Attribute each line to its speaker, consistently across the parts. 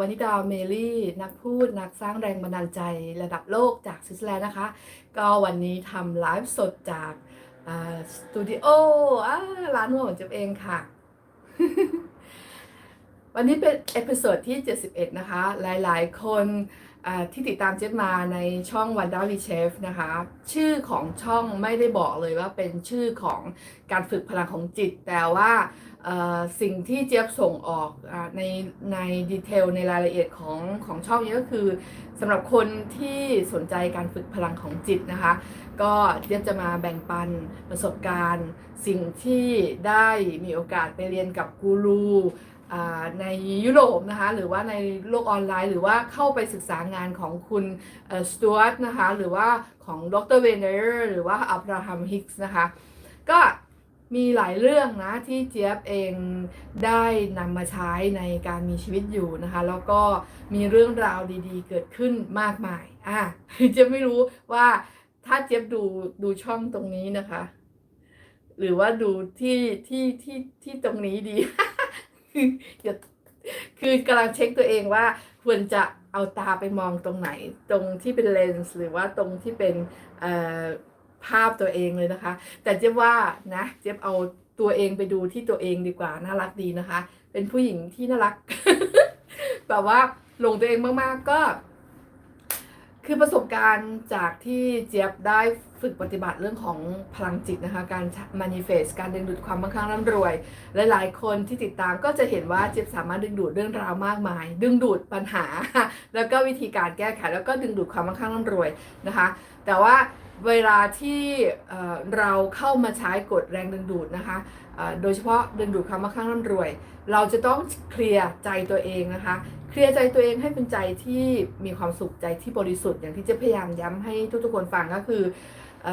Speaker 1: วนิดาเมลี่ นักพูดนักสร้างแรงบันดาลใจระดับโลกจากสวิตเซอร์แลนด์นะคะ ก็วันนี้ทำไลฟ์สดจากสตูดิโอร้านหัวของเจ๊บเองค่ะ วันนี้เป็นเอพิโซดที่ 71 นะคะ หลายๆ คนที่ติดตามเจ๊มาในช่อง Wanda v c h e f นะคะ ชื่อของช่องไม่ได้บอกเลยว่าเป็นชื่อของการฝึกพลังของจิต แต่ว่า สิ่งที่เจี๊ยบส่งออกอในในดีเทลในรายละเอียดของของช่องนี้ก็คือสำหรับคนที่สนใจการฝึกพลังของจิตนะคะ ก็เจี๊ยบจะมาแบ่งปันประสบการณ์ สิ่งที่ได้มีโอกาสไปเรียนกับกูรูในยุโรปนะคะหรือว่าในโลกออนไลน์ หรือว่าเข้าไปศึกษางานของคุณสตูอาร์ตนะคะหรือว่าของดรเวนเดอร์หรือว่าอับราฮัมฮิกส์นะคะก็ มีหลายเรื่องนะที่เจี๊ยบเองได้นำมาใช้ในการมีชีวิตอยู่นะคะ แล้วก็มีเรื่องราวดีๆ เกิดขึ้นมากมายอะเจี๊ยบไม่รู้ว่าถ้าเจี๊ยบดูดูช่องตรงนี้นะคะ หรือว่าดูที่ที่ที่ที่ตรงนี้ดีอย่าคือกำลังเช็คตัวเองว่าควรจะเอาตาไปมองตรงไหน ตรงที่เป็นเลนส์หรือว่าตรงที่เป็นเอ่อ ภาพตัวเองเลยนะคะ แต่เจ๊ยบว่านะเจ๊ยบเอาตัวเองไปดูที่ตัวเองดีกว่าน่ารักดีนะคะ เป็นผู้หญิงที่น่ารัก แบบว่าลงตัวเองมากๆก็ คือประสบการณ์จากที่เจี๊ยบได้ฝึกปฏิบัติเรื่องของพลังจิตนะคะ การ manifest การดึงดูดความมั่งคั่งร่ำรวย หลายๆ คนที่ติดตามก็จะเห็นว่าเจี๊ยบสามารถดึงดูดเรื่องราวมากมาย ดึงดูดปัญหา แล้วก็วิธีการแก้ไขแล้วก็ดึงดูดความมั่งคั่งร่ำรวยนะคะ แต่ว่า เวลาที่เราเข้ามาใช้กฎแรงดึงดูดนะคะโดยเฉพาะดึงดูดความมั่งคั่งร่ำรวย เราจะต้องเคลียร์ใจตัวเองนะคะ เคลียร์ใจตัวเองให้เป็นใจที่มีความสุขใจที่บริสุทธิ์อย่างที่จะพยายามย้ำให้ทุกๆคนฟังก็คืออ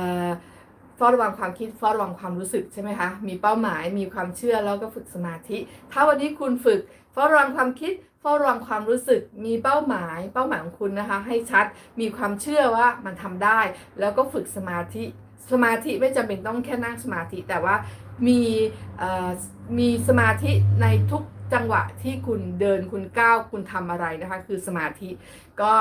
Speaker 1: ฝ้าระวังความคิดเฝ้าระวังความรู้สึกใช่ไหมคะมีเป้าหมายมีความเชื่อแล้วก็ฝึกสมาธิ ถ้าวันนี้คุณฝึกเฝ้าระวังความคิดเฝ้าระวังความรู้สึกมีเป้าหมาย เป้าหมายของคุณนะคะ ให้ชัดมีความเชื่อว่ามันทำได้ แล้วก็ฝึกสมาธิสมาธิไม่จำเป็นต้องแค่นั่งสมาธิแต่ว่ามีมีสมาธิในทุกจังหวะที่คุณเดินคุณก้าวคุณทำอะไรนะคะ คือสมาธิก็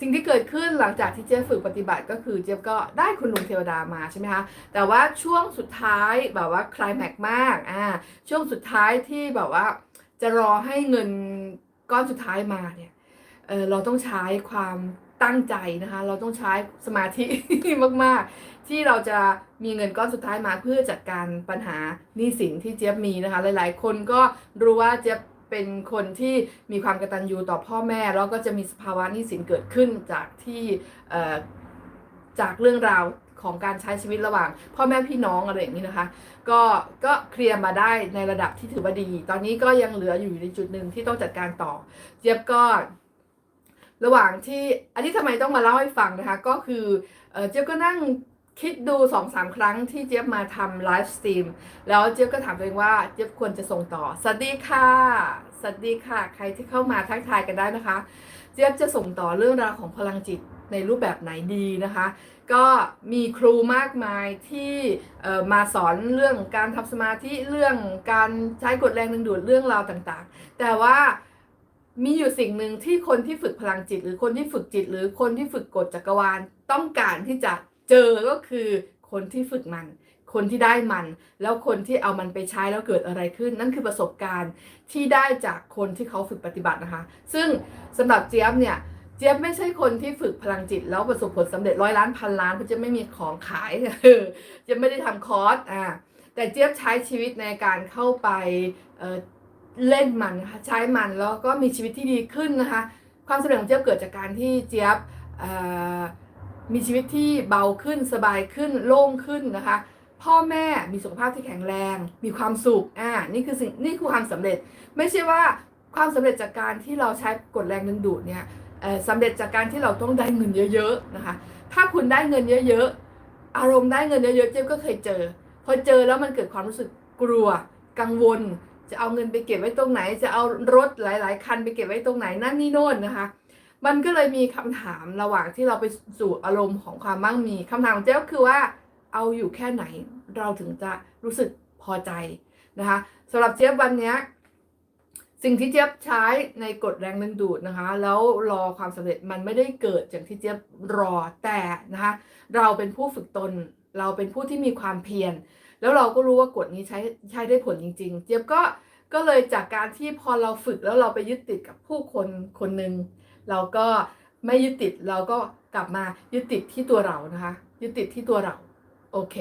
Speaker 1: สิ่งที่เกิดขึ้นหลังจากที่เจ๊ยบฝึกปฏิบัติก็คือเจ๊ยบก็ได้คุณลุงเทวดามาใช่ไหมคะแต่ว่าช่วงสุดท้ายแบบว่าคลายแม็กมากอ่าช่วงสุดท้ายที่แบบว่า จะรอให้เงินก้อนสุดท้ายมาเนี่ยเออเราต้องใช้ความตั้งใจนะคะ เราต้องใช้สมาธิมาก ๆ ที่เราจะมีเงินก้อนสุดท้ายมาเพื่อจัดการปัญหาหนี้สินที่เจี๊ยบมีนะคะ หลาย ๆ คนก็รู้ว่าเจี๊ยบ เป็นคนที่มีความกระตัญญูต่อพ่อแม่ แล้วก็จะมีสภาวะนี้สินเกิดขึ้นจากที่จากเรื่องราวของการใช้ชีวิตระหว่าง พ่อแม่พี่น้องอะไรอย่างนี้นะคะ ก็ก็เคลียร์มาได้ในระดับที่ถือว่าดี ตอนนี้ก็ยังเหลืออยู่ในจุดหนึ่งที่ต้องจัดการต่อ เจี๊ยบก็ ระหว่างที่อันนี้ทำไมต้องมาเล่าให้ฟังนะคะ ก็คือเจี๊ยบก็นั่ง คิดดูสองสามครั้งที่เจี๊ยบมาทำไลฟ์สตรีมแล้วเจี๊ยบก็ถามตัวเองว่าเจี๊ยบควรจะส่งต่อ สวัสดีค่ะ สวัสดีค่ะ ใครที่เข้ามาทักทายกันได้นะคะ เจี๊ยบจะส่งต่อเรื่องราวของพลังจิตในรูปแบบไหนดีนะคะ ก็มีครูมากมายที่มาสอนเรื่องการทำสมาธิเรื่องการใช้กฎแรงดึงดูดเรื่องราวต่างๆ แต่ว่ามีอยู่สิ่งหนึ่งที่คนที่ฝึกพลังจิต หรือคนที่ฝึกจิต หรือคนที่ฝึกกฎจักรวาลต้องการที่จะ เจอก็คือคนที่ฝึกมัน คนที่ได้มัน แล้วคนที่เอามันไปใช้แล้วเกิดอะไรขึ้น นั่นคือประสบการณ์ที่ได้จากคนที่เขาฝึกปฏิบัตินะคะ ซึ่งสำหรับเจี๊ยบเนี่ยเจี๊ยบไม่ใช่คนที่ฝึกพลังจิต แล้วประสบผลสำเร็จร้อยล้านพันล้านเพราะจี๊ยบไม่มีของขายเจี๊ยบไม่ได้ทำคอร์สอ่าแต่เจี๊ยบใช้ชีวิตในการเข้าไปเเล่นมันนะคะใช้มันแล้วก็มีชีวิตที่ดีขึ้นนะคะ ความสำเร็จของเจี๊ยบเกิดจากการที่เจี๊ยบ มีชีวิตที่เบาขึ้นสบายขึ้นโล่งขึ้นนะคะ พ่อแม่มีสุขภาพที่แข็งแรง มีความสุขอ่านี่คือสิ่งนี่คือความสำเร็จ ไม่ใช่ว่าความสำเร็จจากการที่เราใช้กฎแรงดึงดูดเนี่ยเออสำเร็จจากการที่เราต้องได้เงินเยอะๆนะคะ ถ้าคุณได้เงินเยอะๆ อารมณ์ได้เงินเยอะๆเจ๊ยบก็เคยเจอ พอเจอแล้วมันเกิดความรู้สึกกลัว กังวล จะเอาเงินไปเก็บไว้ตรงไหน จะเอารถหลาย ๆ คันไปเก็บไว้ตรงไหนนั่นนี่โน่นนะคะ มันก็เลยมีคำถามระหว่างที่เราไปสู่อารมณ์ของความมั่งมีคำถามของเจ๊ก็คือว่าเอาอยู่แค่ไหนเราถึงจะรู้สึกพอใจนะคะสำหรับเจ๊บวันนี้สิ่งที่เจี๊ยบใช้ในกฎแรงดึงดูดนะคะ แล้วรอความสำเร็จมันไม่ได้เกิดจากที่เจี๊ยบรอแต่นะคะเราเป็นผู้ฝึกตน เราเป็นผู้ที่มีความเพียรแล้วเราก็รู้ว่ากฎนี้ใช้ใช้ได้ผลจริง ๆ เจี๊ยบก็ก็เลยจากการที่พอเราฝึกแล้วเราไปยึดติดกับผู้คนคนหนึ่ง เราก็ไม่ยึดติดเราก็กลับมายึดติดที่ตัวเรานะคะ ยึดติดที่ตัวเรา โอเค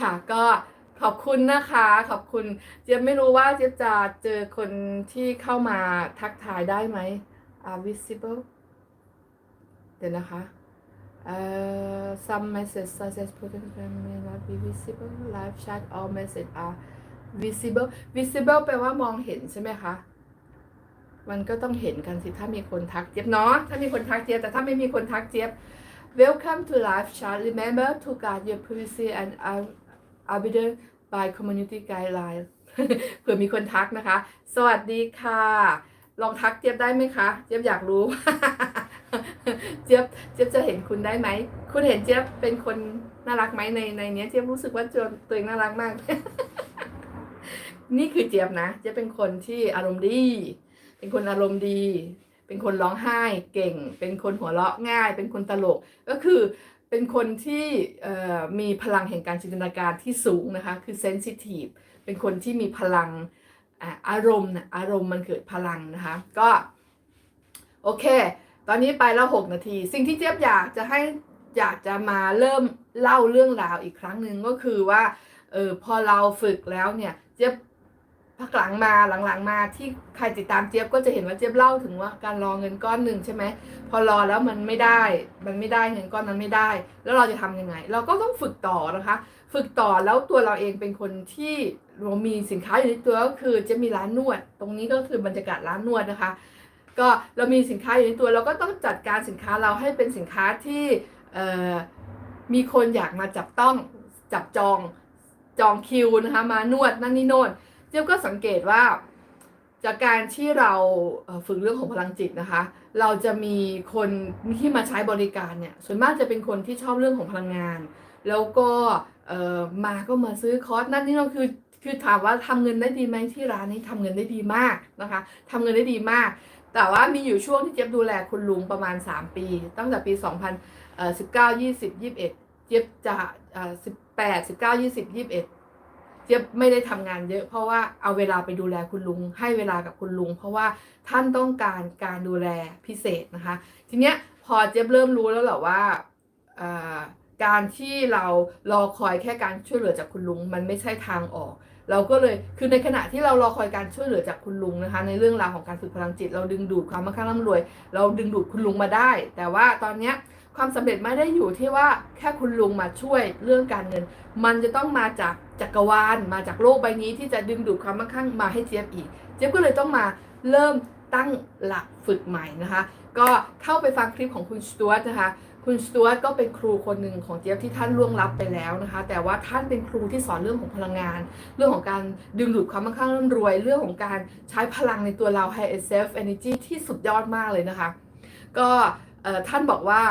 Speaker 1: ค่ะ ก็ขอบคุณนะคะ ขอบคุณเจี๊ยบไม่รู้ว่าเจี๊ยบจะเจอคนที่เข้ามาทักทายได้ไหม are visible เดี๋ยวนะคะ uh, some message such as potential may not be visible live chat all message are visible visible แปลว่ามองเห็นใช่ไหมคะ มันก็ต้องเห็นกันสิถ้ามีคนทักเจี๊ยบเนาะถ้ามีคนทักเจี๊ยบแต่ถ้าไม่มีคนทักเจี๊ยบ Welcome to live chat remember to guard your privacy and arbiter by community guideline เผื่อมีคนทักนะคะ สวัสดีค่ะ ลองทักเจี๊ยบได้ไหมคะ เจี๊ยบอยากรู้ เจี๊ยบเจี๊ยบจะเห็นคุณได้ไหม คุณเห็นเจี๊ยบเป็นคนน่ารักไหมในในเนี้ยเจี๊ยบรู้สึกว่าตัวตัวเองน่ารักมาก นี่คือเจี๊ยบนะ เจี๊ยบเป็นคนที่อารมณ์ดี เป็นคนอารมณ์ดี เป็นคนร้องไห้เก่ง เป็นคนหัวเราะง่าย เป็นคนตลก ก็คือเป็นคนที่มีพลังแห่งการจินตนาการที่สูงนะคะ คือเซนซิทีฟ เป็นคนที่มีพลังอารมณ์อารมณ์มันเกิดพลังนะคะ ก็ โอเค ตอนนี้ไปแล้ว 6 นาที สิ่งที่เจี๊ยบอยากจะให้อยากจะมาเริ่มเล่าเรื่องราวอีกครั้งหนึ่งก็คือว่าเออพอเราฝึกแล้วเนี่ย เจี๊ยบ พักหลังมาหลังๆมาที่ใครติดตามเจี๊ยบก็จะเห็นว่าเจี๊ยบเล่าถึงว่าการรอเงินก้อนหนึ่งใช่ไหมพอรอแล้วมันไม่ได้ มันไม่ได้เงินก้อนนั้นไม่ได้ แล้วเราจะทำยังไง เราก็ต้องฝึกต่อนะคะ ฝึกต่อแล้วตัวเราเองเป็นคนที่เรามีสินค้าอยู่ในตัวก็คือจะมีร้านนวด ตรงนี้ก็คือบรรยากาศร้านนวดนะคะ ก็เรามีสินค้าอยู่ในตัว เราก็ต้องจัดการสินค้าเราให้เป็นสินค้าที่มีคนอยากมาจับต้องจับจองจองคิวนะคะมานวดนั่นนี่โน่น เจี๊ยบก็สังเกตว่า จากการที่เราฝึกเรื่องของพลังจิตนะคะ เราจะมีคนที่มาใช้บริการเนี่ยส่วนมากจะเป็นคนที่ชอบเรื่องของพลังงาน แล้วก็มาก็มาซื้อคอร์สนั่นนี่เราคือคือถามว่าทำเงินได้ดีไหมที่ร้านนี้ทำเงินได้ดีมากนะคะทำเงินได้ดีมาก แต่ว่ามีอยู่ช่วงที่เจี๊ยบดูแลคุณลุงประมาณ 3 ปี ตั้งแต่ปี 2019 20 21 เจี๊ยบจะเอ่อ18 19 20 21 เจี๊ยบไม่ได้ทำงานเยอะ เพราะว่าเอาเวลาไปดูแลคุณลุง ให้เวลากับคุณลุง เพราะว่าท่านต้องการการดูแลพิเศษนะคะ ทีเนี้ยพอเจี๊ยบเริ่มรู้แล้วแหละว่าการที่เรารอคอยแค่การช่วยเหลือจากคุณลุง มันไม่ใช่ทางออก เราก็เลยคือในขณะที่เรารอคอยการช่วยเหลือจากคุณลุงนะคะ ในเรื่องราวของการฝึกพลังจิต เราดึงดูดความมั่งคั่งร่ำรวย เราดึงดูดคุณลุงมาได้ แต่ว่าตอนเนี้ยความสำเร็จไม่ได้อยู่ที่ว่าแค่คุณลุงมาช่วยเรื่องการเงิน มันจะต้องมาจาก จักรวาลมาจากโลกใบนี้ที่จะดึงดูดความมั่งคั่งมาให้เจี๊ยบอีก เจี๊ยบก็เลยต้องมาเริ่มตั้งหลักฝึกใหม่นะคะ ก็เข้าไปฟังคลิปของคุณสตูร์นะคะ คุณสตูร์ก็เป็นครูคนหนึ่งของเจี๊ยบที่ท่านล่วงลับไปแล้วนะคะ แต่ว่าท่านเป็นครูที่สอนเรื่องของพลังงาน เรื่องของการดึงดูดความมั่งคั่งร่ำรวย เรื่องของการใช้พลังในตัวเรา High Self Energy ที่สุดยอดมากเลยนะคะ ก็ท่านบอกว่า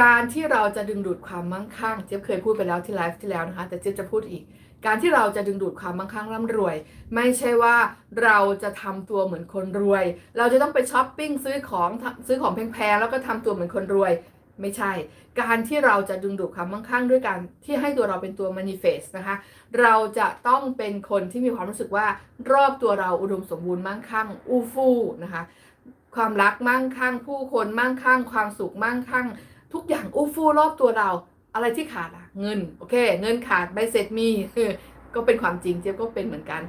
Speaker 1: การที่เราจะดึงดูดความมั่งคั่ง เจี๊ยบเคยพูดไปแล้วที่ไลฟ์ที่แล้วนะคะ แต่เจี๊ยบจะพูดอีก การที่เราจะดึงดูดความมั่งคั่งร่ำรวย ไม่ใช่ว่าเราจะทำตัวเหมือนคนรวย เราจะต้องไปช้อปปิ้งซื้อของซื้อของแพงๆแล้วก็ทำตัวเหมือนคนรวย ไม่ใช่ การที่เราจะดึงดูดความมั่งคั่ง ด้วยการที่ให้ตัวเราเป็นตัว manifest นะคะ เราจะต้องเป็นคนที่มีความรู้สึกว่ารอบตัวเราอุดมสมบูรณ์มั่งคั่งอู้ฟู่นะคะ ความรักมั่งคั่ง ผู้คนมั่งคั่ง ความสุขมั่งคั่ง ทุกอย่างอู้ฟู่รอบตัวเรา อะไรที่ขาดอะเงินโอเค เงินขาดใบเสร็จมีก็เป็นความจริงเจี๊ยบก็เป็นเหมือนกัน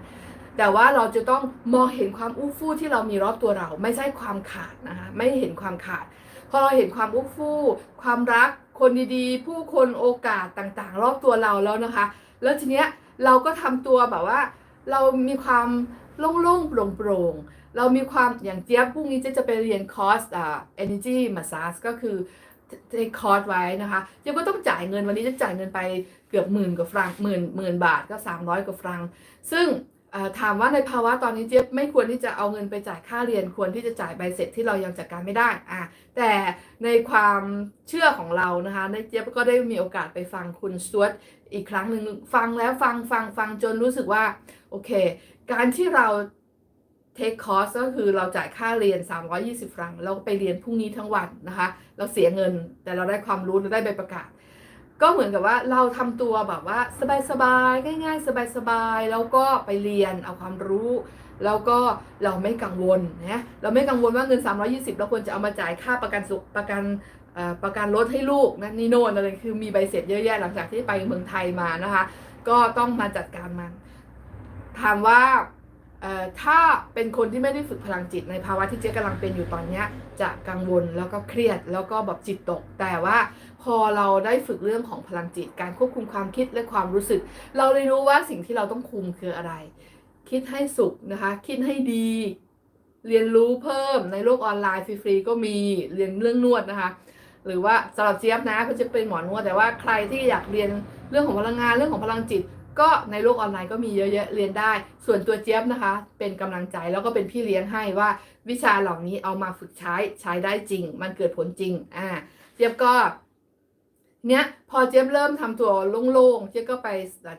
Speaker 1: แต่ว่าเราจะต้องมองเห็นความอู้ฟู่ที่เรามีรอบตัวเรา ไม่ใช่ความขาดนะคะไม่เห็นความขาดพอเราเห็นความอู้ฟู่ความรักคนดีๆ ผู้คนโอกาสต่างๆ รอบตัวเราแล้วนะคะ แล้วทีเนี้ยเราก็ทำตัวแบบว่า เรามีความโล่งๆโปร่งๆเรามีความอย่างเจี๊ยบพรุ่งนี้จะจะไปเรียนคอร์สอ่า energy massage ก็คือ เทคคอร์สไว้นะคะเจี๊ยบก็ต้องจ่ายเงินวันนี้จะจ่ายเงินไปเกือบหมื่นกว่าฟรังหมื่นหมื่นบาทก็ 300 กว่าฟรัง ซึ่งถามว่าในภาวะตอนนี้เจี๊ยบไม่ควรที่จะเอาเงินไปจ่ายค่าเรียนควรที่จะจ่ายใบเสร็จที่เรายังจัดการไม่ได้อะแต่ในความเชื่อของเรานะคะในเจี๊ยบก็ได้มีโอกาสไปฟังคุณสวตอีกครั้งหนึ่งฟังแล้วฟังฟังฟังจนรู้สึกว่าโอเค การที่เรา take course ก็คือเราจ่ายค่าเรียน 320 ฟรังเราไปเรียนพรุ่งนี้ทั้งวันนะคะ เราเสียเงินแต่เราได้ความรู้เราได้ใบประกาศ ก็เหมือนกับว่าเราทำตัวแบบว่าสบายๆง่าย ๆ สบายๆแล้วก็ไปเรียนเอาความรู้ แล้วก็เราไม่กังวลนะเราไม่กังวลว่าเงิน 320 เราควรจะเอามาจ่ายค่าประกันสุขประกันประกันรถให้ลูกนั่นนี่โน่นอะไรคือมีใบเสร็จเยอะแยะหลังจากที่ไปเมืองไทยมานะคะ ก็ต้องมาจัดการมันถามว่า ถ้าเป็นคนที่ไม่ได้ฝึกพลังจิตในภาวะที่เจ๊กำลังเป็นอยู่ตอนเนี้ยจะกังวลแล้วก็เครียดแล้วก็แบบจิตตก แต่ว่าพอเราได้ฝึกเรื่องของพลังจิต การควบคุมความคิดและความรู้สึก เราเลยรู้ว่าสิ่งที่เราต้องคุมคืออะไร คิดให้สุขนะคะ คิดให้ดี เรียนรู้เพิ่มในโลกออนไลน์ฟรีๆก็มีเรียนเรื่องนวดนะคะ หรือว่าสำหรับเจี๊ยบนะเขาจะเป็นหมอนวดแต่ว่าใครที่อยากเรียนเรื่องของพลังงานเรื่องของพลังจิต ก็ในโลกออนไลน์ก็มีเยอะแยะเรียนได้ ส่วนตัวเจี๊ยบนะคะ เป็นกำลังใจแล้วก็เป็นพี่เลี้ยงให้ว่า วิชาเหล่านี้เอามาฝึกใช้ใช้ได้จริง มันเกิดผลจริงอ่าเจี๊ยบก็เนี้ยพอเจี๊ยบเริ่มทำตัวโล่งๆเจี๊ยบก็ไป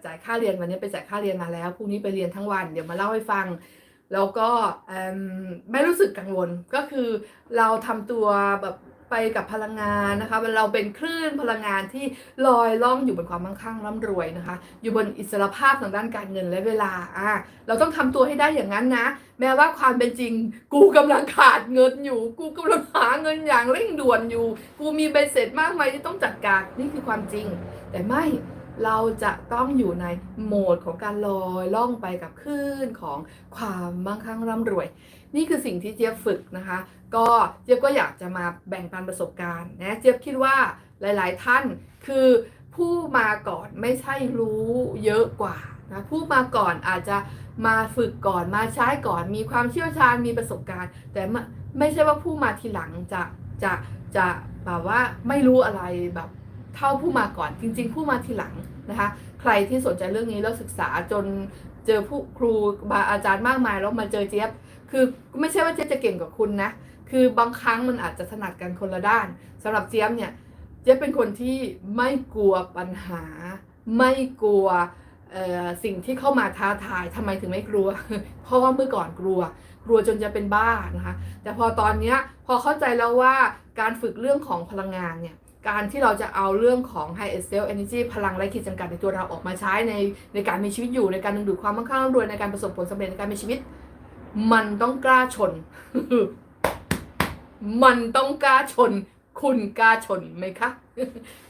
Speaker 1: จ่ายค่าเรียนวันนี้ไปจ่ายค่าเรียนมาแล้วพรุ่งนี้ไปเรียนทั้งวันเดี๋ยวมาเล่าให้ฟัง แล้วก็ไม่รู้สึกกังวลก็คือเราทำตัวแบบ ไปกับพลังงานนะคะเราเป็นคลื่นพลังงานที่ลอยล่องอยู่บนความมั่งคั่งร่ำรวยนะคะ อยู่บนอิสรภาพทางด้านการเงินและเวลาอะเราต้องทำตัวให้ได้อย่างนั้นนะ แม้ว่าความเป็นจริง กูกำลังขาดเงินอยู่ กูกำลังหาเงินอย่างเร่งด่วนอยู่ กูมีใบเสร็จมากมายที่ต้องจัดการนี่คือความจริง แต่ไม่เราจะต้องอยู่ในโหมดของการลอยล่องไปกับคลื่นของความมั่งคั่งร่ำรวย นี่คือสิ่งที่เจี๊ยบฝึกนะคะ ก็เจี๊ยบก็อยากจะมาแบ่งปันประสบการณ์นะเจี๊ยบคิดว่าหลาย ๆ ท่านคือผู้มาก่อนไม่ใช่รู้เยอะกว่านะผู้มาก่อนอาจจะมาฝึกก่อนมาใช้ก่อนมีความเชี่ยวชาญมีประสบการณ์ แต่ไม่ใช่ว่าผู้มาทีหลังจะจะจะแบบว่าไม่รู้อะไรแบบเท่าผู้มาก่อนจริง ๆ ผู้มาทีหลังนะคะใครที่สนใจเรื่องนี้แล้วศึกษาจนเจอผู้ครูบาอาจารย์มากมายแล้วมาเจอเจี๊ยบ คือไม่ใช่ว่าเจ๊จะเก่งกว่าคุณนะ คือบางครั้งมันอาจจะถนัดกันคนละด้านสำหรับเจี๊ยบเนี่ย เจ๊เป็นคนที่ไม่กลัวปัญหา ไม่กลัวสิ่งที่เข้ามาท้าทายทำไมถึงไม่กลัว เพราะว่าเมื่อก่อนกลัว กลัวจนจะเป็นบ้านะคะ แต่พอตอนเนี้ยพอเข้าใจแล้วว่าการฝึกเรื่องของพลังงานเนี่ยการที่เราจะเอาเรื่องของ High Self Energy พลังไร้ขีดจำกัดในตัวเราออกมาใช้ในในการมีชีวิตอยู่ในการดึงดูดความมั่งคั่งร่ำรวยในการประสบผลสำเร็จในการมีชีวิต มันต้องกล้าชน มันต้องกล้าชน คุณกล้าชนไหมคะ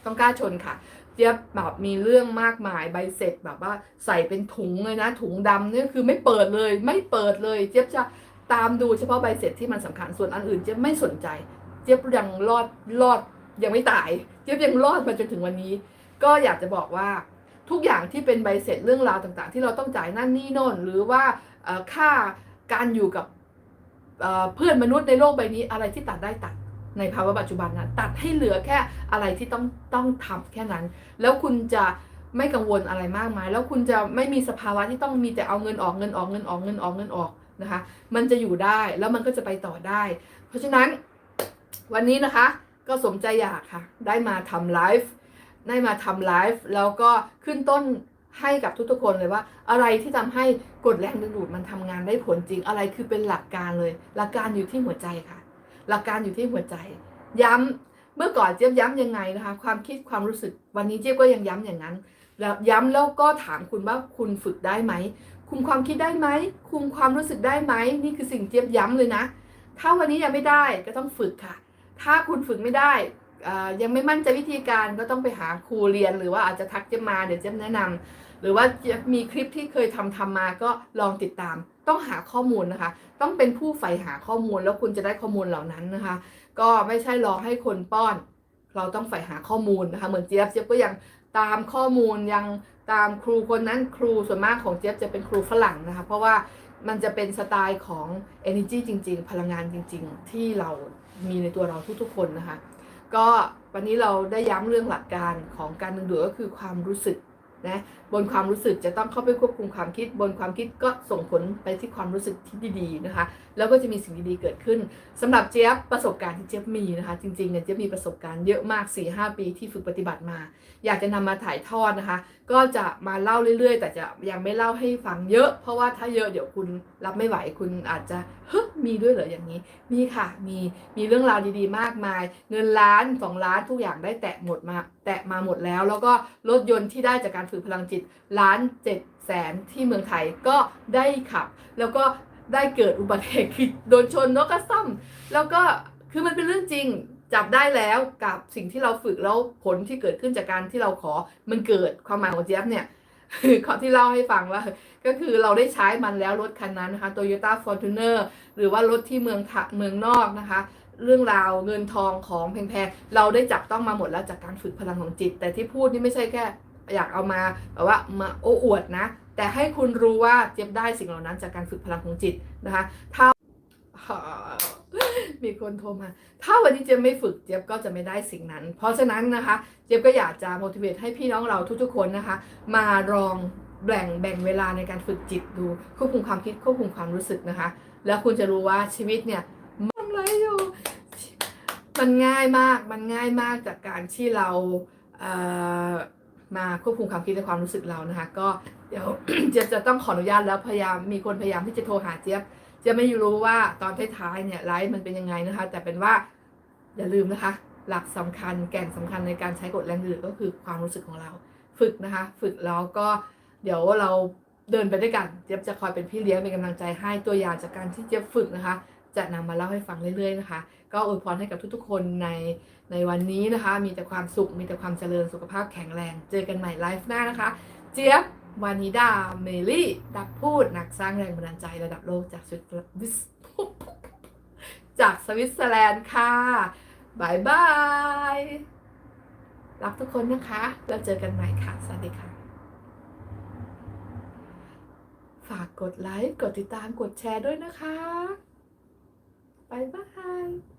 Speaker 1: ต้องกล้าชนค่ะเจี๊ยบแบบมีเรื่องมากมายใบเสร็จแบบว่า ใส่เป็นถุงเลยนะ ถุงดำเนี่ยคือไม่เปิดเลย ไม่เปิดเลย เจี๊ยบจะตามดูเฉพาะใบเสร็จที่มันสำคัญส่วนอันอื่นเจี๊ยบไม่สนใจ เจี๊ยบยังรอดรอดยังไม่ตาย เจี๊ยบยังรอดมาจนถึงวันนี้ ก็อยากจะบอกว่าทุกอย่างที่เป็นใบเสร็จเรื่องราวต่างๆ ที่เราต้องจ่ายนั่นนี่โน่นหรือว่าค่า การอยู่กับเพื่อนมนุษย์ในโลกใบนี้อะไรที่ตัดได้ตัดในภาวะปัจจุบันนะตัดให้เหลือแค่อะไรที่ต้องต้องทำแค่นั้น แล้วคุณจะไม่กังวลอะไรมากมาย แล้วคุณจะไม่มีสภาวะที่ต้องมีแต่เอาเงินออกเงินออกเงินออกเงินออกเงินออกนะคะ มันจะอยู่ได้แล้วมันก็จะไปต่อได้ เพราะฉะนั้นวันนี้นะคะก็สมใจอยากค่ะ ได้มาทำไลฟ์ได้มาทำไลฟ์แล้วก็ขึ้นต้น ให้กับทุกๆคนเลยว่า อะไรที่ทำให้กฎแรงดึงดูดมันทำงานได้ผลจริง อะไรคือเป็นหลักการเลย หลักการอยู่ที่หัวใจค่ะ หลักการอยู่ที่หัวใจ ย้ำเมื่อก่อนเจี๊ยบย้ำยังไงนะคะ ความคิดความรู้สึกวันนี้เจี๊ยบก็ยังย้ำอย่างนั้นแล้วย้ำแล้วก็ถามคุณว่าคุณฝึกได้ไหมคุมความคิดได้ไหมคุมความรู้สึกได้ไหมนี่คือสิ่งเจี๊ยบย้ำเลยนะ ถ้าวันนี้ยังไม่ได้ก็ต้องฝึกค่ะ ถ้าคุณฝึกไม่ได้ยังไม่มั่นใจวิธีการก็ต้องไปหาครูเรียนหรือว่าอาจจะทักเจี๊ยบมาเดี๋ยวเจี๊ยบแนะนำ หรือว่ามีคลิปที่เคยทำทำมาก็ลองติดตาม ต้องหาข้อมูลนะคะ ต้องเป็นผู้ใฝ่หาข้อมูลแล้วคุณจะได้ข้อมูลเหล่านั้นนะคะ ก็ไม่ใช่รอให้คนป้อน เราต้องใฝ่หาข้อมูลนะคะ เหมือนเจี๊ยบเจี๊ยบก็ยังตามข้อมูลยังตามครูคนนั้นครูส่วนมากของเจี๊ยบจะเป็นครูฝรั่งนะคะ เพราะว่ามันจะเป็นสไตล์ของ energy จริง ๆ พลังงานจริง ๆ ที่เรามีในตัวเราทุกๆ คนนะคะ ก็วันนี้เราได้ย้ำเรื่องหลักการของการดึงดูดก็คือความรู้สึก นะบนความรู้สึกจะต้องเข้าไปควบคุมความคิด บนความคิดก็ส่งผลไปที่ความรู้สึกที่ดีๆนะคะ แล้วก็จะมีสิ่งดีๆเกิดขึ้นสำหรับเจี๊ยบประสบการณ์ที่เจี๊ยบมีนะคะ จริงๆเนี่ยเจี๊ยบมีประสบการณ์เยอะมาก4-5ปีที่ฝึกปฏิบัติมา อยากจะนำมาถ่ายทอดนะคะก็จะมาเล่าเรื่อยๆ แต่จะยังไม่เล่าให้ฟังเยอะ เพราะว่าถ้าเยอะเดี๋ยวคุณรับไม่ไหวคุณอาจจะเฮ้ยมีด้วยเหรออย่างนี้ มีค่ะมีมีเรื่องราวดีๆ มากมาย เงินล้านสองล้านทุกอย่างได้แตะหมดมา แตะมาหมดแล้ว แล้วก็รถยนต์ที่ได้จากการฝึกพลังจิตล้านเจ็ดแสนที่เมืองไทยก็ได้ขับ แล้วก็ได้เกิดอุบัติเหตุคือโดนชนนกกระซ่อมแล้วก็คือมันเป็นเรื่องจริง จับได้แล้วกับสิ่งที่เราฝึกแล้วผลที่เกิดขึ้นจากการที่เราขอมันเกิดความหมายของเจี๊ยบเนี่ยขอที่เล่าให้ฟังว่า ก็คือเราได้ใช้มันแล้วรถคันนั้นนะคะ Toyota Fortuner หรือว่ารถที่เมืองทะเมืองนอกนะคะ เรื่องราวเงินทองของแพงๆ เราได้จับต้องมาหมดแล้วจากการฝึกพลังของจิต แต่ที่พูดนี่ไม่ใช่แค่ อยากเอามาแบบว่ามาโอ้อวดนะ แต่ให้คุณรู้ว่าเจี๊ยบได้สิ่งเหล่านั้นจากการฝึกพลังของจิตนะคะถ้า มีคนโทรมา ถ้าวันนี้เจี๊ยบไม่ฝึกเจี๊ยบก็จะไม่ได้สิ่งนั้น เพราะฉะนั้นนะคะ เจี๊ยบก็อยากจะ motivate ให้พี่น้องเราทุกๆคนนะคะ มาลองแบ่งแบ่งเวลาในการฝึกจิตดูควบคุมความคิดควบคุมความรู้สึกนะคะ แล้วคุณจะรู้ว่าชีวิตเนี่ยมันไรอยู่มันง่ายมากมันง่ายมากจากการที่เราเอ่อมาควบคุมความคิดและความรู้สึกเรานะคะ ก็เดี๋ยวเจี๊ยบจะต้องขออนุญาตแล้วพยายามมีคนพยายามที่จะโทรหาเจี๊ยบ จะไม่รู้ว่าตอนท้ายๆเนี่ยไลฟ์มันเป็นยังไงนะคะ แต่เป็นว่าอย่าลืมนะคะ หลักสำคัญแก่นสำคัญในการใช้กฎแรงดึงก็คือความรู้สึกของเรา ฝึกนะคะ ฝึกแล้วก็เดี๋ยวเราเดินไปด้วยกันเจี๊ยบจะคอยเป็นพี่เลี้ยงเป็นกำลังใจให้ตัวอย่างจากการที่เจี๊ยบฝึกนะคะ จะนำมาเล่าให้ฟังเรื่อยๆนะคะ ก็อวยพรให้กับทุกๆคนในในวันนี้นะคะ มีแต่ความสุขมีแต่ความเจริญสุขภาพแข็งแรง เจอกันใหม่ไลฟ์หน้านะคะ เจี๊ยบ วานิดาเมลี่ดักพูดนักสร้างแรงบันดาลใจระดับโลกจากสวิสจากสวิตเซอร์แลนด์ค่ะบายบาย รักทุกคนนะคะ แล้วเจอกันใหม่ค่ะ สวัสดีค่ะ ฝากกดไลค์ กดติดตาม กดแชร์ด้วยนะคะบายบาย